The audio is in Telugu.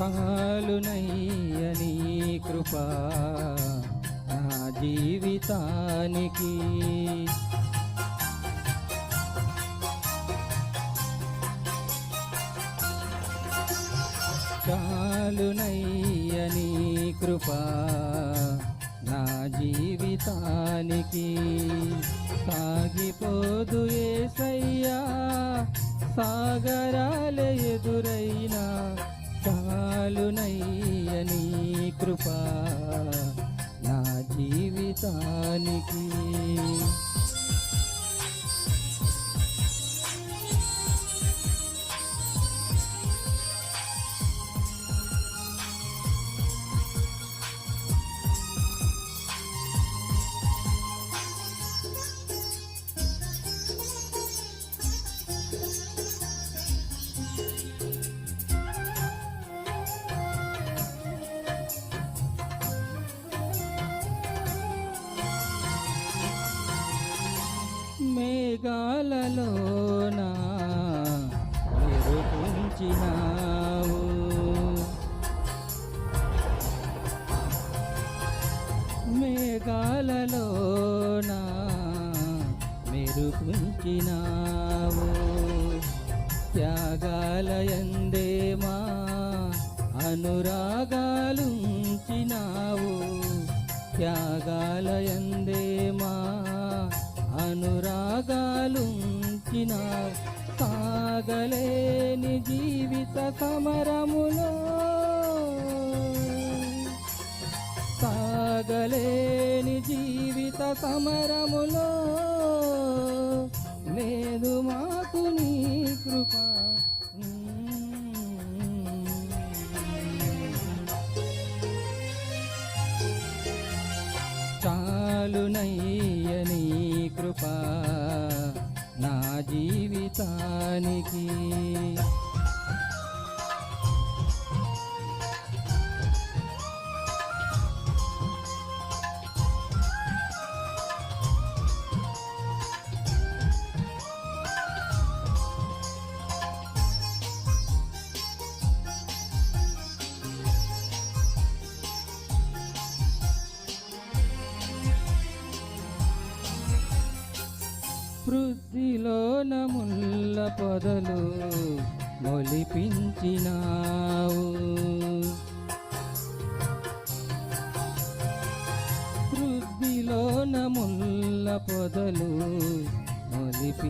చాలునయ్యని కృపా నా జీవితానికి. చాలునయ్యని కృపా నా జీవితానికి. సాగిపోదు ఏసయ్యా సాగరాల ఎదురైనా చాలునయ్యని కృపా నా జీవితానికి. మేఘాలలోన నిరుపుంచినావు. మేఘాలలోన మెరుపుంచినావు త్యాగాలయందేమా అనురాగాలుంచినావు. త్యాగాలయందేమా అనురాగాలుంచిన సాగలేని జీవిత సమరములో. సాగలేని జీవిత సమరములో. లేదు మాకు నీ కృప. చా చాలునయ్యని కృపా నా జీవితానికి. వృద్ధిలోన ముల్ల పొదలు మొలిపించినావు. వృద్ధిలోన ముల్ల పొదలు మొలిపించినావు.